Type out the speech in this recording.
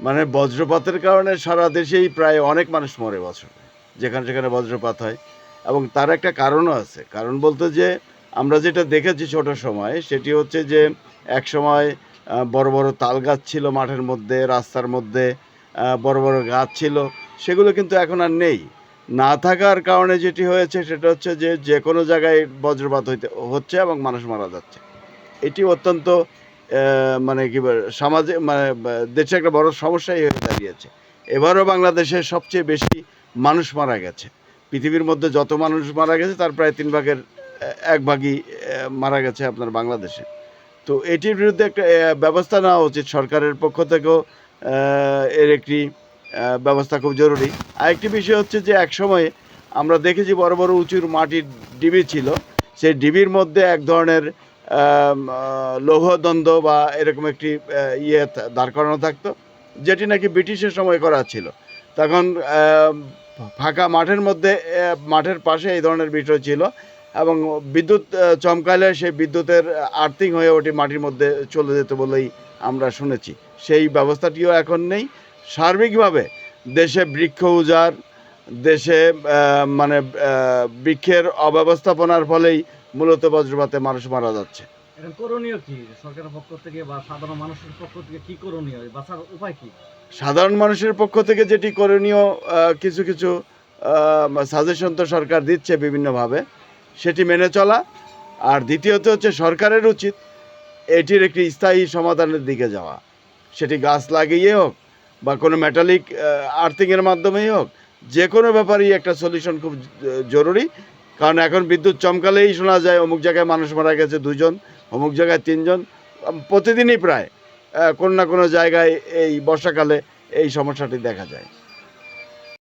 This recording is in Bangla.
মানে বজ্রপাতের কারণে সারা দেশেই প্রায় অনেক মানুষ মরে বছর, যেখানে সেখানে বজ্রপাত হয়। এবং তার একটা কারণও আছে। কারণ বলতে যে, আমরা যেটা দেখেছি ছোট সময়, সেটি হচ্ছে যে, এক সময় বড় বড় তাল গাছ ছিল মাঠের মধ্যে, রাস্তার মধ্যে বড় বড় গাছ ছিল, সেগুলো কিন্তু এখন আর নেই। না থাকার কারণে যেটি হয়েছে, সেটা হচ্ছে যে যে কোনো জায়গায় বজ্রপাত হইতে, হচ্ছে এবং মানুষ মারা যাচ্ছে। এটি অত্যন্ত মানে কি বলে, সমাজে মানে দেশে একটা বড় সমস্যাই হয়ে দাঁড়িয়েছে। এবারও বাংলাদেশে সবচেয়ে বেশি মানুষ মারা গেছে। পৃথিবীর মধ্যে যত মানুষ মারা গেছে, তার প্রায় তিন ভাগের এক ভাগই মারা গেছে আপনার বাংলাদেশে। তো এটির বিরুদ্ধে একটা ব্যবস্থা নেওয়া উচিত সরকারের পক্ষ থেকেও এর একটি ব্যবস্থা খুব জরুরি। আরেকটি বিষয় হচ্ছে যে এক সময়ে আমরা দেখেছি বড় বড় উঁচুর মাটির ডিবি ছিল। সেই ডিবির মধ্যে এক ধরনের লৌহদ্বন্দ্ব বা এরকম একটি ইয়ে দাঁড় করানো থাকতো, যেটি নাকি ব্রিটিশের সময় করা ছিল। তখন ফাঁকা মাঠের মধ্যে মাঠের পাশে এই ধরনের বিষয় ছিল এবং বিদ্যুৎ চমকালে সেই বিদ্যুতের আর্থিং হয়ে ওটি মাটির মধ্যে চলে যেত বলেই আমরা শুনেছি। সেই ব্যবস্থাটিও এখন নেই। সার্বিকভাবে দেশে বৃক্ষ উজাড় দেশে মানে বৃক্ষের অব্যবস্থাপনার ফলেই মূলত বজ্রপাতে মানুষ মারা যাচ্ছে। করণীয় কি? সরকারের পক্ষ থেকে বা সাধারণ মানুষের পক্ষ থেকে কি করণীয়? বাঁচার উপায় কি? সাধারণ মানুষের পক্ষ থেকে যেটি করণীয় কিছু কিছু সাজেশন তো সরকার দিচ্ছে বিভিন্নভাবে সেটি মেনে চলা। আর দ্বিতীয়ত হচ্ছে সরকারের উচিত এটির একটি স্থায়ী সমাধানের দিকে যাওয়া। সেটি গাছ লাগিয়ে হোক বা কোনো মেটালিক আর্থিংয়ের মাধ্যমেই হোক যে কোনো ব্যাপারেই একটা সলিউশন খুব জরুরি। কারণ এখন বিদ্যুৎ চমকালেই শোনা যায়, অমুক জায়গায় মানুষ মারা গেছে দুজন, অমুক জায়গায় তিনজন প্রতিদিনই প্রায় কোনো না কোনো জায়গায় এই বর্ষাকালে এই সমস্যাটি দেখা যায়।